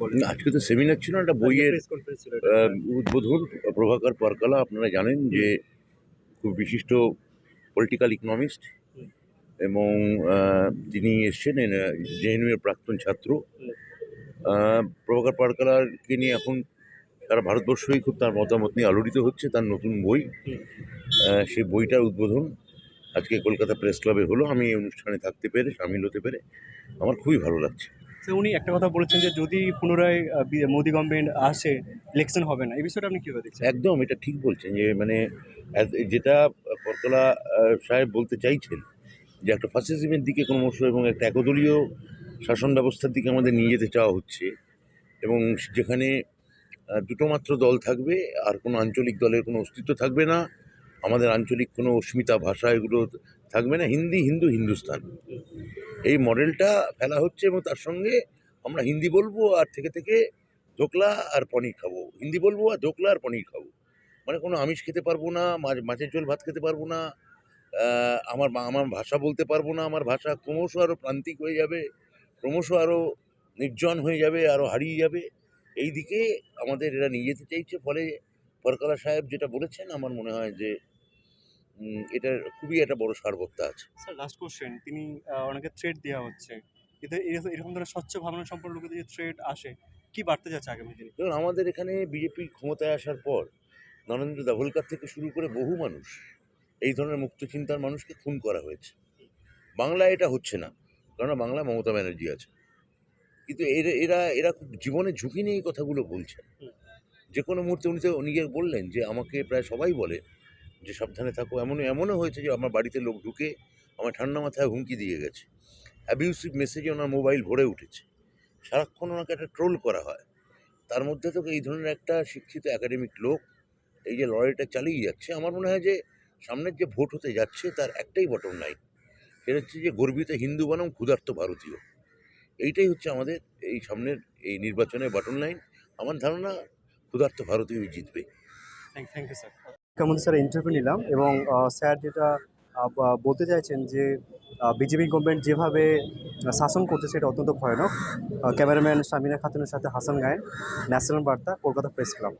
বলেন। আজকে তো সেমিনার ছিল একটা বইয়ের আহ, উদ্বোধন প্রভাকর পারকালা আপনারা জানেন যে খুব বিশিষ্ট পলিটিক্যাল ইকোনমিস্ট। এবং তিনি এসছেন জেএনইউ এর প্রাক্তন ছাত্র। প্রভাকর পারকালাকে নিয়ে এখন সারা ভারতবর্ষই খুব তার মতামত নিয়ে আলোড়িত হচ্ছে তার নতুন বই। সেই বইটার উদ্বোধন আজকে কলকাতা প্রেস ক্লাবে হলো আমি এই অনুষ্ঠানে থাকতে পেরে সামিল হতে পেরে আমার খুবই ভালো লাগছে। তো উনি একটা কথা বলেছেন যে যদি পুনরায় মোদি গভর্নমেন্ট আসে ইলেকশন হবে না। এই বিষয়টা আপনি কীভাবে দেখছেন? একদম, এটা ঠিক বলছেন যে মানে যেটা পরতলা সাহেব বলতে চাইছেন যে একটা ফাসিজমের দিকে ক্রমশ এবং একটা একদলীয় শাসন ব্যবস্থার দিকে আমাদের নিয়ে যেতে চাওয়া হচ্ছে এবং যেখানে দুটো মাত্র দল থাকবে, আর কোনো আঞ্চলিক দলের কোনো অস্তিত্ব থাকবে না, আমাদের আঞ্চলিক কোনো অস্মিতা ভাষা এগুলো থাকবে না, হিন্দি, হিন্দু, হিন্দুস্তান। এই মডেলটা ফেলা হচ্ছে এবং তার সঙ্গে আমরা হিন্দি বলব আর থেকে থেকে ধোকলা আর পনির খাব। হিন্দি বলব আর ধোকলা আর পনির খাব। মানে কোনো আমিষ খেতে পারব না, মাছ, মাছের ঝোল ভাত খেতে পারব না আমার আমার ভাষা বলতে পারব না, আমার ভাষা ক্রমশ আরও প্রান্তিক হয়ে যাবে, ক্রমশ আরও নির্জন হয়ে যাবে আরও হারিয়ে যাবে। এই দিকে আমাদের এরা নিয়ে যেতে চাইছে। ফলে পরকালা সাহেব যেটা বলেছেন, আমার মনে হয় যে এটার খুবই একটা বড় সারবত্তা আছে। স্যার লাস্ট কোশ্চেন তিনি ওনাকে থ্রেড দেওয়া হচ্ছে। এতে এরকম- ধরনের স্বচ্ছ ভাবনা সম্পন্ন লোকেদের যে থ্রেড আসে কি বাড়তে যাচ্ছে আগামী দিনে? দেখুন আমাদের এখানে বিজেপি ক্ষমতায় আসার পর নরেন্দ্র দাভোলকার থেকে শুরু করে বহু মানুষ এই ধরনের মুক্ত চিন্তার মানুষকে খুন করা হয়েছে। বাংলায় এটা হচ্ছে না কারণ বাংলা মমতা ব্যানার্জি আছে। কিন্তু এরা এরা এরা খুব জীবনে ঝুঁকি নিয়ে এই কথাগুলো বলছেন। হুম। যে কোনো মুহূর্তে উনি তো নিজে বললেন যে আমাকে প্রায় সবাই বলে যে সাবধানে থাকো এমন এমনও হয়েছে যে আমার বাড়িতে লোক ঢুকে আমার ঠান্ডা মাথায় হুমকি দিয়ে গেছে। অ্যাবিউসিভ মেসেজে ওনার মোবাইল ভরে উঠেছে। সারাক্ষণ ওনাকে একটা ট্রোল করা হয়। তার মধ্যে তো এই ধরনের একটা শিক্ষিত একাডেমিক লোক, এই যে লড়াইটা চালিয়ে যাচ্ছে, আমার মনে হয় যে সামনের যে ভোট হতে যাচ্ছে, তার একটাই বটম লাইন সেটা হচ্ছে যে গর্বিত হিন্দু বনাম, ক্ষুধার্ত ভারতীয়। এইটাই হচ্ছে আমাদের এই সামনের এই নির্বাচনের বটম লাইন আমার ধারণা, ক্ষুধার্ত ভারতীয়ই জিতবে। থ্যাংক ইউ স্যার কেমন স্যার ইন্টারভিউ নিলাম এবং স্যার যেটা বলতে চাইছেন যে বিজেপি গভর্নমেন্ট যেভাবে শাসন করছে সেটা অত্যন্ত ভয়ানক। ক্যামেরাম্যান শামিনা খাতুনের সাথে হাসান গায়েন ন্যাশনাল বার্তা, কলকাতা প্রেস ক্লাব